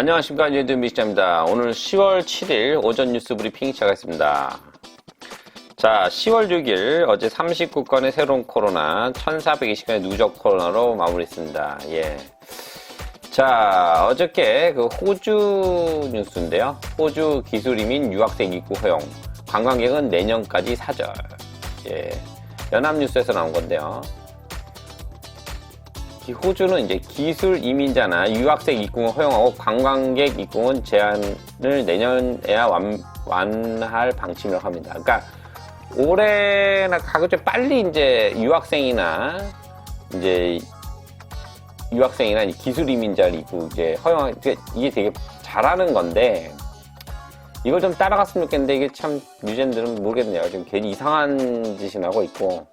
안녕하십니까 뉴드 미시자입니다. 오늘 10월 7일 오전 뉴스 브리핑 시작하겠습니다. 자, 10월 6일 어제 39건의 새로운 코로나, 1420건의 누적 코로나로 마무리했습니다. 예. 자, 어저께 그 호주 뉴스인데요. 호주 기술 이민 유학생 입국 허용, 관광객은 내년까지 사절. 예. 연합뉴스에서 나온 건데요. 이 호주는 이제 기술 이민자나 유학생 입국을 허용하고 관광객 입국은 제한을 내년에야 완, 완할 방침이라고 합니다. 그러니까 올해나 가급적 빨리 이제 유학생이나 이제 유학생이나 기술 이민자를 입국 이제 허용 이게 되게 잘하는 건데 이걸 좀 따라갔으면 좋겠는데 이게 참 유젠들은 모르겠네요. 지금 괜히 이상한 짓이 나고 있고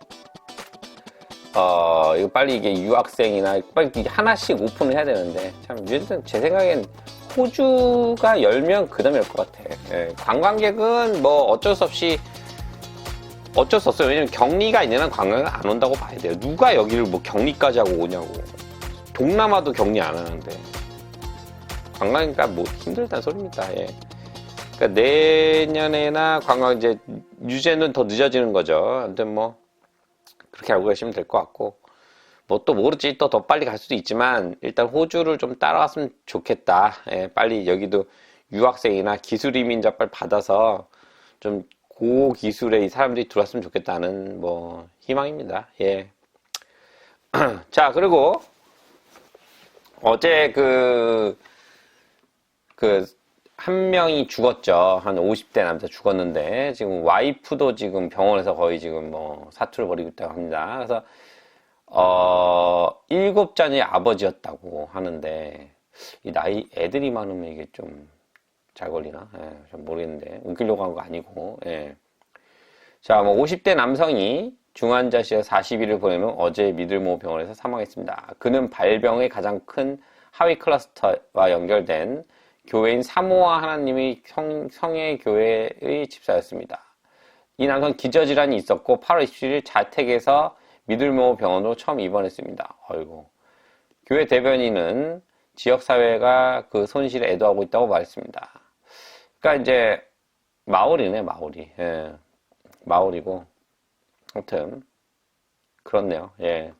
어, 이거 빨리 이게 유학생이나 빨리 이게 하나씩 오픈을 해야 되는데 참 유엔은 제 생각엔 호주가 열면 그 다음에 올것 같아. 예, 관광객은 뭐 어쩔 수 없이 어쩔 수 없어요. 왜냐면 격리가 있는 한 관광객 안 온다고 봐야 돼요. 누가 여기를 뭐 격리까지 하고 오냐고. 동남아도 격리 안 하는데. 관광이니까 뭐 힘들다는 소리입니다. 예. 그러니까 내년에나 관광 이제 유제는 더 늦어지는 거죠. 아무튼 뭐 그렇게 알고 계시면 될 것 같고 뭐 또 모르지 또 더 빨리 갈 수도 있지만 일단 호주를 좀 따라갔으면 좋겠다. 예, 빨리 여기도 유학생이나 기술 이민 자 빨리 받아서 좀 고기술의 이 사람들이 들어왔으면 좋겠다는 뭐 희망입니다. 예. 자 그리고 어제 그 그 한 명이 죽었죠. 한 50대 남자 죽었는데, 지금 와이프도 지금 병원에서 거의 지금 뭐 사투를 벌이고 있다고 합니다. 그래서, 어, 일곱 자녀의 아버지였다고 하는데, 이 나이, 애들이 많으면 이게 좀 잘 걸리나? 예, 좀 모르겠는데. 웃기려고 한 거 아니고, 예. 자, 뭐 50대 남성이 중환자실에 40일을 보내는 어제 미들모 병원에서 사망했습니다. 그는 발병의 가장 큰 하위 클러스터와 연결된 교회인 사모아 하나님의 성, 성의 교회의 집사였습니다. 이 남성 기저질환이 있었고 8월 27일 자택에서 미들모 병원으로 처음 입원했습니다. 어이고. 교회 대변인은 지역사회가 그 손실에 애도하고 있다고 말했습니다. 그러니까 이제 마을이네, 마을이. 예. 마을이고. 아무튼, 그렇네요. 예.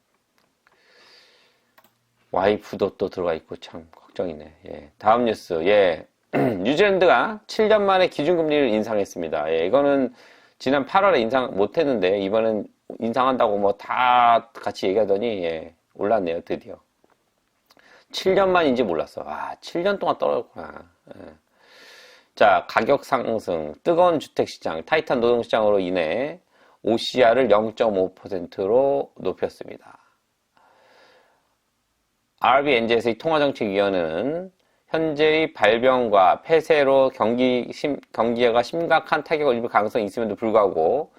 와이프도 또 들어가 있고 참 걱정이네. 예. 다음 뉴스. 예. 뉴질랜드가 7년 만에 기준금리를 인상했습니다. 예. 이거는 지난 8월에 인상 못 했는데 이번엔 인상한다고 뭐 다 같이 얘기하더니 예. 올랐네요. 드디어. 7년 만인지 몰랐어. 아, 7년 동안 떨어졌구나. 예. 자, 가격 상승, 뜨거운 주택 시장, 타이탄 노동 시장으로 인해 OCR을 0.5%로 높였습니다. RBNZ의 통화정책위원회는 현재의 발병과 폐쇄로 경기 심, 경기가 심각한 타격을 입을 가능성이 있음에도 불구하고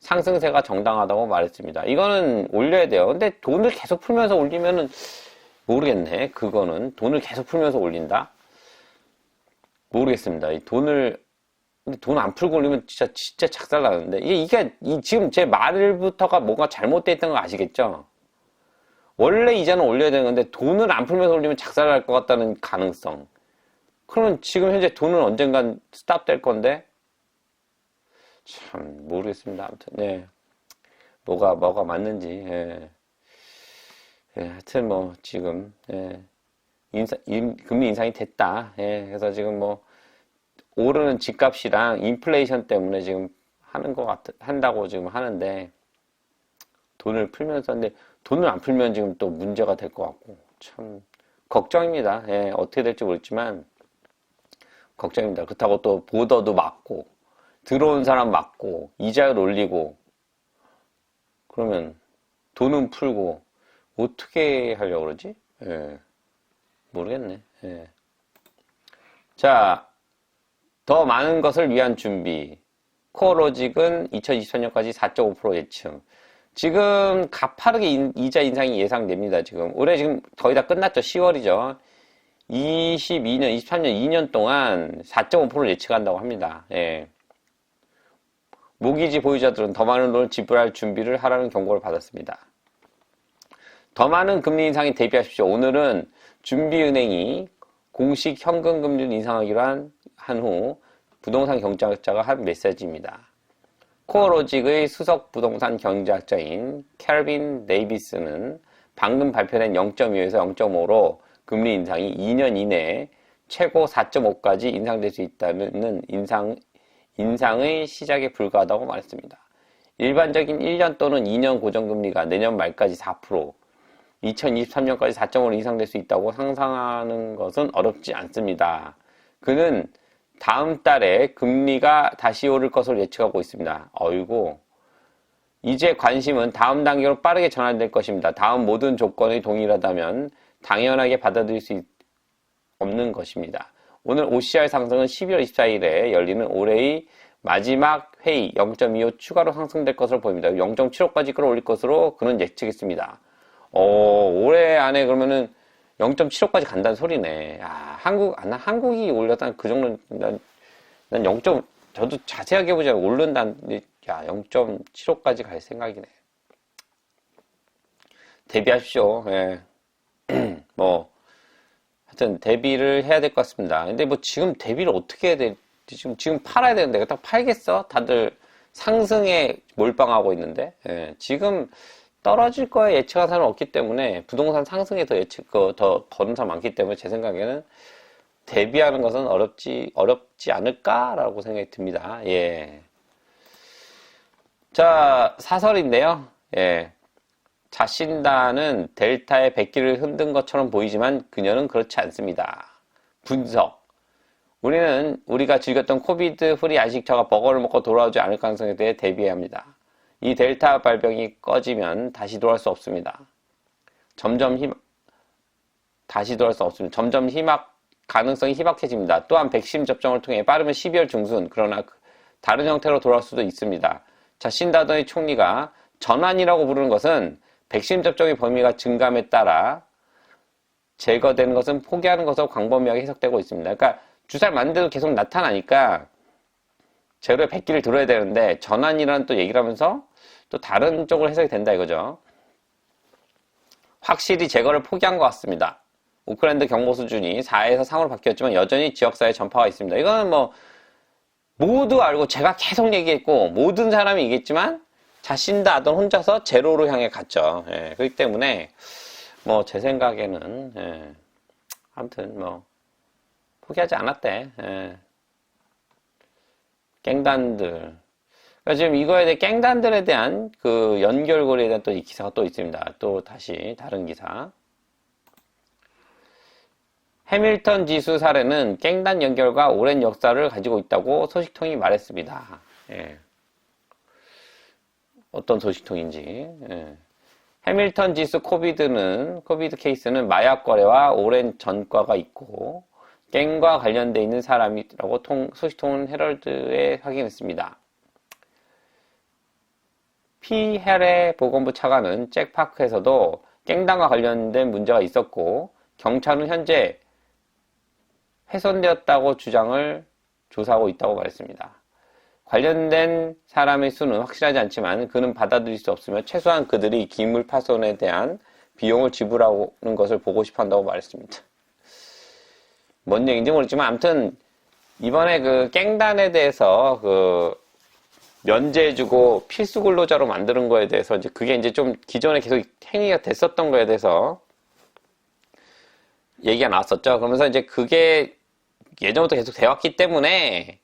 상승세가 정당하다고 말했습니다. 이거는 올려야 돼요. 근데 돈을 계속 풀면서 올리면은 모르겠네. 그거는 돈을 계속 풀면서 올린다? 모르겠습니다. 이 돈을 근데 돈 안 풀고 올리면 진짜 진짜 작살 나는데 이게 이게 이 지금 제 말부터가 뭔가 잘못되어 있던 거 아시겠죠? 원래 이자는 올려야 되는 건데 돈을 안 풀면서 올리면 작살날 것 같다는 가능성. 그러면 지금 현재 돈은 언젠간 스탑 될 건데 참 모르겠습니다. 아무튼 네. 뭐가 뭐가 맞는지. 예. 예, 하여튼 뭐 지금 예. 인사, 인, 금리 인상이 됐다. 예. 그래서 지금 뭐 오르는 집값이랑 인플레이션 때문에 지금 하는 것 같, 한다고 지금 하는데 돈을 풀면서 근데 돈을 안 풀면 지금 또 문제가 될 것 같고 참 걱정입니다. 예, 어떻게 될지 모르지만 걱정입니다. 그렇다고 또 보더도 맞고 들어온 사람 맞고 이자를 올리고 그러면 돈은 풀고 어떻게 하려고 그러지? 예, 모르겠네. 예. 자, 더 많은 것을 위한 준비. 코어 로직은 2023년까지 4.5% 예측. 지금 가파르게 인, 이자 인상이 예상됩니다. 지금 올해 지금 거의 다 끝났죠. 10월이죠. 22년, 23년, 2년 동안 4.5%를 예측한다고 합니다. 예. 모기지 보유자들은 더 많은 돈을 지불할 준비를 하라는 경고를 받았습니다. 더 많은 금리 인상에 대비하십시오. 오늘은 준비은행이 공식 현금 금리를 인상하기로 한 후 부동산 경제학자가 한 메시지입니다. 코어로직의 수석 부동산 경제학자인 캐빈 데이비스는 방금 발표된 0.2에서 0.5로 금리 인상이 2년 이내에 최고 4.5까지 인상될 수 있다는 인상, 인상의 시작에 불과하다고 말했습니다. 일반적인 1년 또는 2년 고정금리가 내년 말까지 4%, 2023년까지 4.5로 인상될 수 있다고 상상하는 것은 어렵지 않습니다. 그는 다음 달에 금리가 다시 오를 것으로 예측하고 있습니다. 어이고. 이제 관심은 다음 단계로 빠르게 전환될 것입니다. 다음 모든 조건이 동일하다면 당연하게 받아들일 수 있, 없는 것입니다. 오늘 OCR 상승은 12월 24일에 열리는 올해의 마지막 회의 0.25 추가로 상승될 것으로 보입니다. 0.75까지 끌어올릴 것으로 그는 예측했습니다. 어, 올해 안에 그러면은 0.75까지 간다는 소리네. 야, 한국, 아, 나 한국이 올렸다는 그 정도, 난, 난 0. 저도 자세하게 보자 오른다는, 야, 0.75까지 갈 생각이네. 대비하십시오. 예. 뭐, 하여튼, 대비를 해야 될 것 같습니다. 근데 뭐 지금 대비를 어떻게 해야 될지, 지금, 지금 팔아야 되는데, 딱 팔겠어? 다들 상승에 몰빵하고 있는데, 예. 지금, 떨어질 거에 예측한 사람은 없기 때문에 부동산 상승에 더 예측 그, 더 거는 사람 많기 때문에 제 생각에는 대비하는 것은 어렵지 어렵지 않을까라고 생각이 듭니다. 예. 자 사설인데요. 예. 자신다는 델타의 백기를 흔든 것처럼 보이지만 그녀는 그렇지 않습니다. 분석. 우리는 우리가 즐겼던 코비드 프리 안식처가 버거를 먹고 돌아오지 않을 가능성에 대해 대비해야 합니다. 이 델타 발병이 꺼지면 다시 돌아올 수 없습니다. 점점 힘, 다시 돌아올 수 없습니다. 점점 희막, 가능성이 희박해집니다. 또한 백신 접종을 통해 빠르면 12월 중순, 그러나 그 다른 형태로 돌아올 수도 있습니다. 자, 신다더의 총리가 전환이라고 부르는 것은 백신 접종의 범위가 증감에 따라 제거되는 것은 포기하는 것으로 광범위하게 해석되고 있습니다. 그러니까 주사를 맞는데도 계속 나타나니까 제로에 100기를 들어야 되는데 전환이라는 또 얘기를 하면서 또 다른 쪽으로 해석이 된다 이거죠. 확실히 제거를 포기한 것 같습니다. 오클랜드 경보 수준이 4에서 3으로 바뀌었지만 여전히 지역사회 전파가 있습니다. 이거는 뭐 모두 알고 제가 계속 얘기했고 모든 사람이 얘기했지만 자신다 하던 혼자서 제로로 향해 갔죠. 예, 그렇기 때문에 뭐 제 생각에는 예, 아무튼 뭐 포기하지 않았대. 예. 깽단들. 그러니까 지금 이거에 대해 깽단들에 대한 그 연결고리에 대한 또 이 기사가 또 있습니다. 또 다시 다른 기사. 해밀턴 지수 사례는 깽단 연결과 오랜 역사를 가지고 있다고 소식통이 말했습니다. 예. 어떤 소식통인지. 예. 해밀턴 지수 코비드는 코비드 케이스는 마약 거래와 오랜 전과가 있고 갱과 관련돼 있는 사람이라고 통, 소식통은 헤럴드에 확인했습니다. 피 헤레 보건부 차관은 잭파크에서도 갱단과 관련된 문제가 있었고 경찰은 현재 훼손되었다고 주장을 조사하고 있다고 말했습니다. 관련된 사람의 수는 확실하지 않지만 그는 받아들일 수 없으며 최소한 그들이 기물 파손에 대한 비용을 지불하는 것을 보고 싶어 한다고 말했습니다. 뭔 얘기인지 모르지만 아무튼 이번에 그 깽단에 대해서 그 면제해주고 필수 근로자로 만드는 거에 대해서 이제 그게 이제 좀 기존에 계속 행위가 됐었던 거에 대해서 얘기가 나왔었죠. 그러면서 이제 그게 예전부터 계속 돼왔기 때문에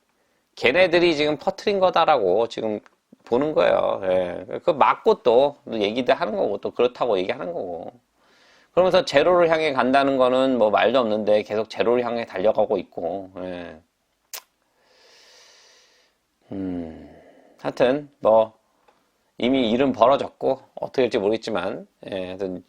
걔네들이 지금 퍼트린 거다라고 지금 보는 거예요. 예. 그 맞고 또 얘기도 하는 거고 또 그렇다고 얘기하는 거고. 그러면서 제로를 향해 간다는 거는 뭐 말도 없는데 계속 제로를 향해 달려가고 있고, 예. 음, 하여튼, 뭐, 이미 일은 벌어졌고, 어떻게 될지 모르겠지만, 예, 하여튼,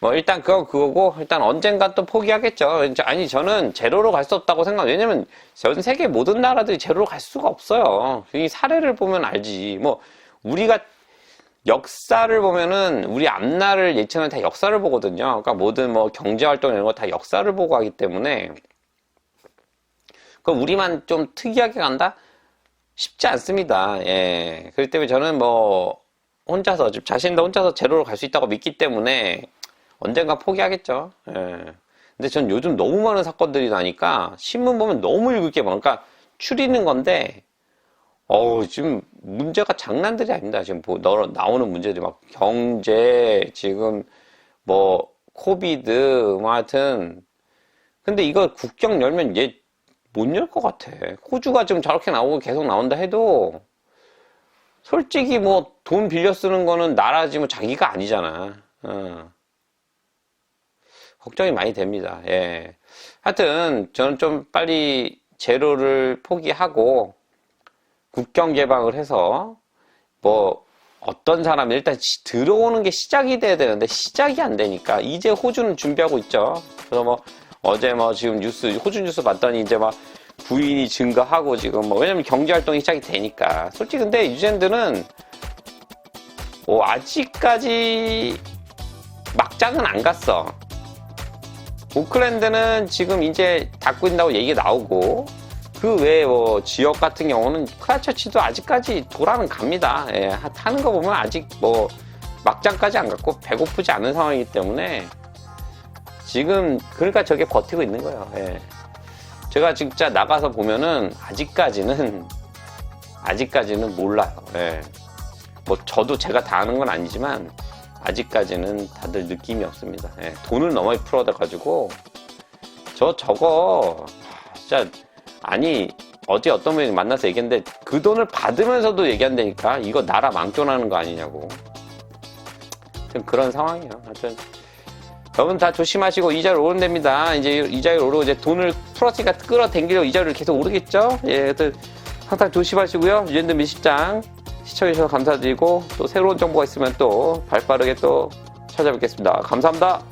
뭐, 일단 그건 그거고, 일단 언젠가 또 포기하겠죠. 아니, 저는 제로로 갈 수 없다고 생각해요. 왜냐면, 전 세계 모든 나라들이 제로로 갈 수가 없어요. 이 사례를 보면 알지. 뭐, 우리가 역사를 보면은 우리 앞날을 예측하는 다 역사를 보거든요. 그러니까 모든 뭐 경제 활동 이런 거 다 역사를 보고 하기 때문에 그럼 우리만 좀 특이하게 간다? 쉽지 않습니다. 예. 그렇기 때문에 저는 뭐 혼자서 자신도 혼자서 제로로 갈 수 있다고 믿기 때문에 언젠가 포기하겠죠. 예. 근데 전 요즘 너무 많은 사건들이 나니까 신문 보면 너무 읽을 게 많으니까 추리는 건데 어우 지금 문제가 장난들이 아닙니다. 지금 뭐 너- 나오는 문제들이 막 경제 지금 뭐 코비드 뭐 하여튼 근데 이거 국경 열면 얘 못 열 것 같아. 호주가 지금 저렇게 나오고 계속 나온다 해도 솔직히 뭐 돈 빌려 쓰는 거는 나라지 뭐 자기가 아니잖아. 어. 걱정이 많이 됩니다. 예. 하여튼 저는 좀 빨리 제로를 포기하고 국경 개방을 해서 뭐 어떤 사람이 일단 시- 들어오는 게 시작이 돼야 되는데 시작이 안 되니까 이제 호주는 준비하고 있죠. 그래서 뭐 어제 뭐 지금 뉴스 호주 뉴스 봤더니 이제 막 부인이 증가하고 지금 뭐 왜냐면 경제 활동이 시작이 되니까 솔직히 근데 뉴질랜드는 뭐 아직까지 막장은 안 갔어. 오클랜드는 지금 이제 닫고 있다고 얘기가 나오고 그 외에 뭐 지역 같은 경우는 크라처치도 아직까지 돌아는 갑니다. 예, 하- 타는 거 보면 아직 뭐 막장까지 안 갔고 배고프지 않은 상황이기 때문에 지금 그러니까 저게 버티고 있는 거예요. 예. 제가 진짜 나가서 보면은 아직까지는 아직까지는 몰라요. 예. 뭐 저도 제가 다 아는 건 아니지만 아직까지는 다들 느낌이 없습니다. 예, 돈을 너무 풀어다 가지고 저 저거 진짜 아니 어제 어떤 분이 만나서 얘기했는데 그 돈을 받으면서도 얘기한다니까 이거 나라 망존하는 거 아니냐고 그런 상황이에요. 하여튼 여러분 다 조심하시고 이자율 오르면 됩니다. 이제 이자율 오르고 이제 돈을 풀었으니까 끌어당기려고 이자율 계속 오르겠죠? 예, 하여튼 항상 조심하시고요. 유엔드 미식장 시청해주셔서 감사드리고 또 새로운 정보가 있으면 또 발빠르게 또 찾아뵙겠습니다. 감사합니다.